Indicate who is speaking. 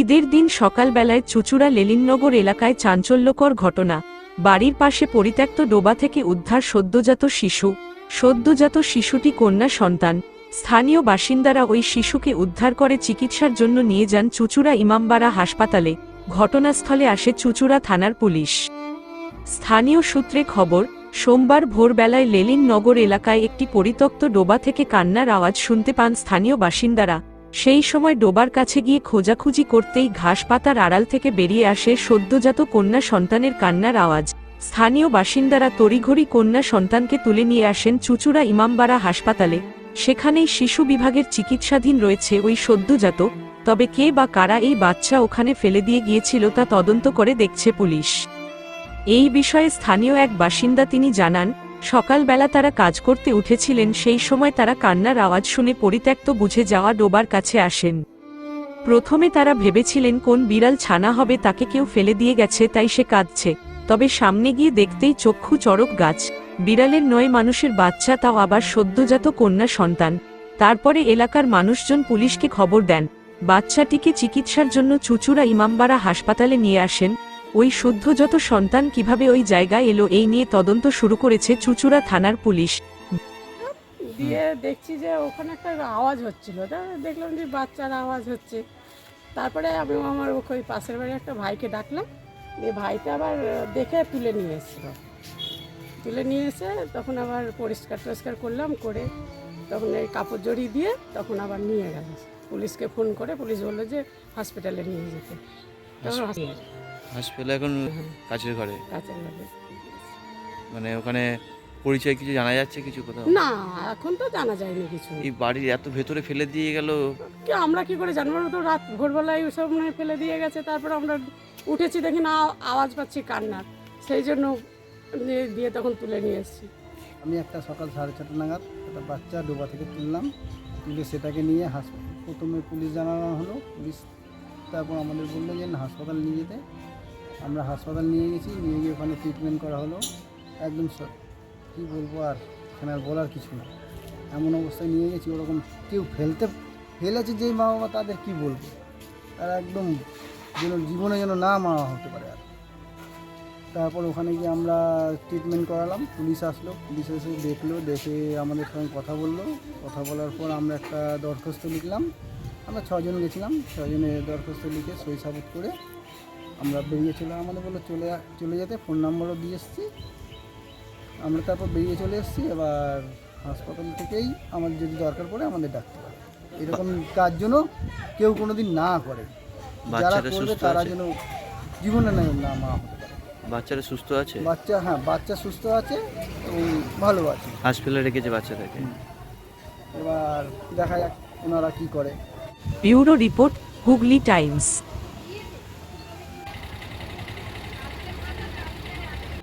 Speaker 1: ঈদের দিন সকালবেলায় চুচুড়া লেলিননগর এলাকায় চাঞ্চল্যকর ঘটনা। বাড়ির পাশে পরিত্যক্ত ডোবা থেকে উদ্ধার সদ্যজাত শিশু। সদ্যজাত শিশুটি কন্যা সন্তান। স্থানীয় বাসিন্দারা ওই শিশুকে উদ্ধার করে চিকিৎসার জন্য নিয়ে যান চুচুড়া ইমামবাড়া হাসপাতালে। ঘটনাস্থলে আসে চুচুড়া থানার পুলিশ। স্থানীয় সূত্রে খবর, সোমবার ভোরবেলায় লেলিন নগর এলাকায় একটি পরিত্যক্ত ডোবা থেকে কান্নার আওয়াজ শুনতে পান স্থানীয় বাসিন্দারা। সেই সময় ডোবার কাছে গিয়ে খোঁজাখুঁজি করতেই ঘাস পাতার আড়াল থেকে বেরিয়ে আসে সদ্যজাত কন্যা সন্তানের কান্নার আওয়াজ। স্থানীয় বাসিন্দারা তড়িঘড়ি কন্যা সন্তানকে তুলে নিয়ে আসেন চুচুড়া ইমামবাড়া হাসপাতালে। সেখানেই শিশু বিভাগের চিকিৎসাধীন রয়েছে ওই সদ্যজাত, তবে কে বা কারা এই বাচ্চা ওখানে ফেলে দিয়ে গিয়েছিল তা তদন্ত করে দেখছে পুলিশ। এই বিষয়ে স্থানীয় এক বাসিন্দা তিনি জানান সকালবেলা তারা কাজ করতে উঠেছিলেন, সেই সময় তারা কান্নার আওয়াজ শুনে পরিত্যক্ত বুঝে যাওয়া ডোবার কাছে আসেন। প্রথমে তারা ভেবেছিলেন কোন বিড়াল ছানা হবে তাকে কেউ ফেলে দিয়ে গেছে, তাই সে কাঁদছে। তবে সামনে গিয়ে দেখতেই চক্ষু চড়ক গাছ। বিড়ালের নয় মানুষের বাচ্চা, তাও আবার সদ্যজাত কন্যা সন্তান। তারপরে এলাকার মানুষজন পুলিশকে খবর দেন। বাচ্চাটিকে চিকিৎসার জন্য চুচুড়া ইমামবাড়া হাসপাতালে নিয়ে আসেন। ওই শুদ্ধযত সন্তান কীভাবে ওই জায়গায় এলো এই নিয়ে তদন্ত শুরু করেছে চুচুড়া থানার পুলিশ।
Speaker 2: দিয়ে দেখছি যে ওখানে একটা আওয়াজ হচ্ছিল। তা দেখলাম যে বাচ্চার আওয়াজ হচ্ছে। তারপরে আমি আমার ওই পাশের বাড়ি একটা ভাইকে ডাকলাম। দিয়ে ভাইকে আবার দেখে তুলে নিয়ে এসেছিল। তুলে নিয়ে এসে তখন আবার পরিষ্কার টরিষ্কার করলাম করে তখন এই কাপড় জড়ি দিয়ে তখন আবার নিয়ে গেল। পুলিশকে ফোন করে পুলিশ বলল যে হসপিটালে নিয়ে যেতে। তখন
Speaker 3: হসপিটালে এখন কাছের ঘরে।
Speaker 2: কাছের
Speaker 3: মানে ওখানে পরিচয় কিছু জানা যাচ্ছে কিছু কোথাও?
Speaker 2: না এখন তো জানা যায়নি কিছু।
Speaker 3: এই বাড়ির এত ভেতরে ফেলে দিয়ে গেল।
Speaker 2: কি আমরা কি করে জানব? তো রাত ভোরবেলায় ওসব মনে ফেলে দিয়ে গেছে। তারপর আমরা উঠেছি দেখি না আওয়াজ পাচ্ছি কান্নার সেই জন্য দিয়ে- দিয়ে তখন তুলে নিয়ে এসেছি।
Speaker 4: আমি একটা সকাল সাড়ে ছটা নাগাদ একটা বাচ্চা ডোবা থেকে তুললাম। তুলে সেটাকে নিয়ে হাসপাতাল প্রথমে পুলিশ জানানো হলো। পুলিশ তারপর আমাদের বলল যে না হাসপাতাল নিয়ে যেতে। আমরা হাসপাতাল নিয়ে গেছি, নিয়ে গিয়ে ওখানে ট্রিটমেন্ট করা হলো। একদম কী বলব আর, এখানে আর বলার কিছু না। এমন অবস্থায় নিয়ে গেছি, ওরকম কেউ ফেলতে, ফেলেছে যেই মা বাবা, তাদের কী বলব? তারা একদম যেন জীবনে যেন না মারা হতে পারে আর। তারপর ওখানে গিয়ে আমরা ট্রিটমেন্ট করালাম, পুলিশ আসলো, পুলিশ এসে দেখল, দেখে আমাদের সঙ্গে কথা বলল। কথা বলার পর আমরা একটা দরখাস্ত লিখলাম। আমরা ছজন গেছিলাম ছজনে দরখাস্ত লিখে সই সাবুত করে আমরা বেরিয়ে চলে আমাদের বলে চলে চলে যেতে ফোন নাম্বারও দিয়ে এসেছি। আমরা তারপর বেরিয়ে চলে এসেছি এবার হাসপাতাল থেকেই আমাদের যদি দরকার পড়ে আমাদের ডাকতে পারে। এরকম কাজ যেন কেউ কোনোদিন না করে। যারা করবে তারা যেন জীবনে না না মা হতে পারে।
Speaker 3: বাচ্চাটা সুস্থ আছে?
Speaker 4: বাচ্চা হ্যাঁ বাচ্চা সুস্থ আছে এবং ভালো আছে।
Speaker 3: হসপিটালে রেখেছে বাচ্চাটাকে?
Speaker 4: এবার দেখা যাক ওনারা কি করে।
Speaker 1: Bureau report Hooghly times.